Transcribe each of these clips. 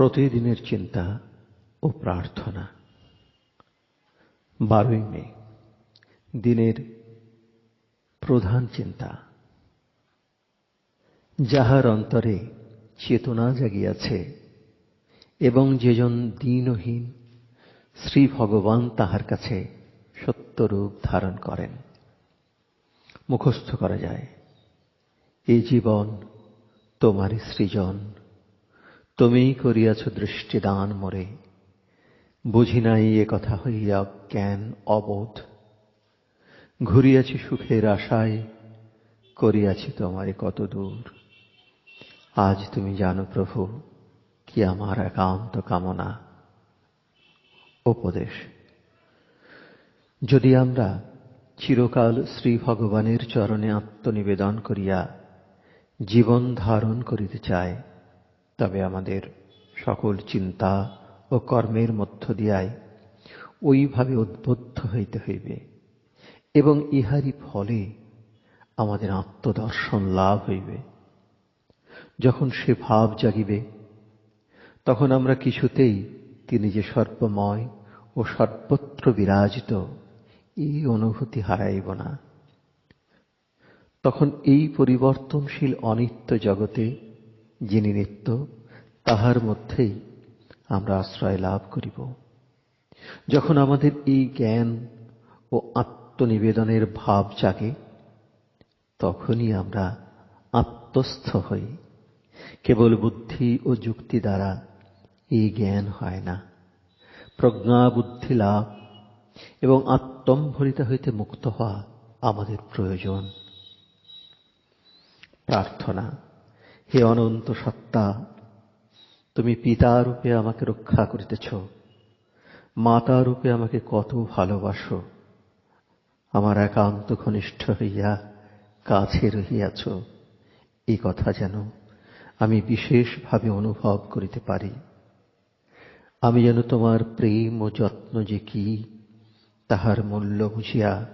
প্রতিদিনের চিন্তা ও প্রার্থনা। বারোই মে, দিনের প্রধান চিন্তা। যাহার অন্তরে চেতনা জাগিয়াছে এবং যেজন দীনহীন শ্রী ভগবান তাহার কাছে সত্যরূপ ধারণ করেন, মুখস্থ করা যায়, এ জীবন তোমারই সৃজন। তুমিই করিয়াছ দৃষ্টিদান মোরে। বুঝি নাই এ কথা হইয়া জ্ঞান অবোধ। ঘুরিয়াছি সুখের আশায়, করিয়াছি তোমারে কত দূর। আজ তুমি জানো প্রভু, কি আমার একান্ত কামনা। উপদেশ, যদি আমরা চিরকাল শ্রী ভগবানের চরণে আত্মনিবেদন করিয়া জীবন ধারণ করিতে চাই তবে আমাদের সকল চিন্তা ও কর্মের মধ্য দিয়াই ওইভাবে উদ্বুদ্ধ হইতে হইবে এবং ইহারই ফলে আমাদের আত্মদর্শন লাভ হইবে। যখন সে ভাব জাগিবে, তখন আমরা কিছুতেই তিনি যে সর্বময় ও সর্বত্র বিরাজিত, এই অনুভূতি হারাইব না। তখন এই পরিবর্তনশীল অনিত্য জগতে যিনি নিত্য, তাহার মধ্যেই আমরা আশ্রয় লাভ করিব। যখন আমাদের এই জ্ঞান ও আত্মনিবেদনের ভাব জাগে, তখনই আমরা আত্মস্থ হই। কেবল বুদ্ধি ও যুক্তি দ্বারা এই জ্ঞান হয় না। প্রজ্ঞা বুদ্ধি লাভ এবং আত্মম্ভরিতা হইতে মুক্ত হওয়া আমাদের প্রয়োজন। প্রার্থনা। হে অনন্ত সত্তা, তুমি পিতা রূপে আমাকে রক্ষা করিতেছ মাতা রূপে আমাকে কত ভালোবাসো, আমার একান্ত ঘনিষ্ঠ হইয়া কাছে রহিয়াছ। এই কথা যেন আমি বিশেষভাবে অনুভব করিতে পারি। আমি যেন তোমার প্রেম ও যত্ন যে কি, তাহার মূল্য বুঝিয়া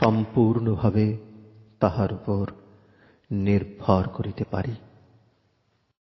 সম্পূর্ণভাবে তাহার উপর নির্ভর করিতে পারি।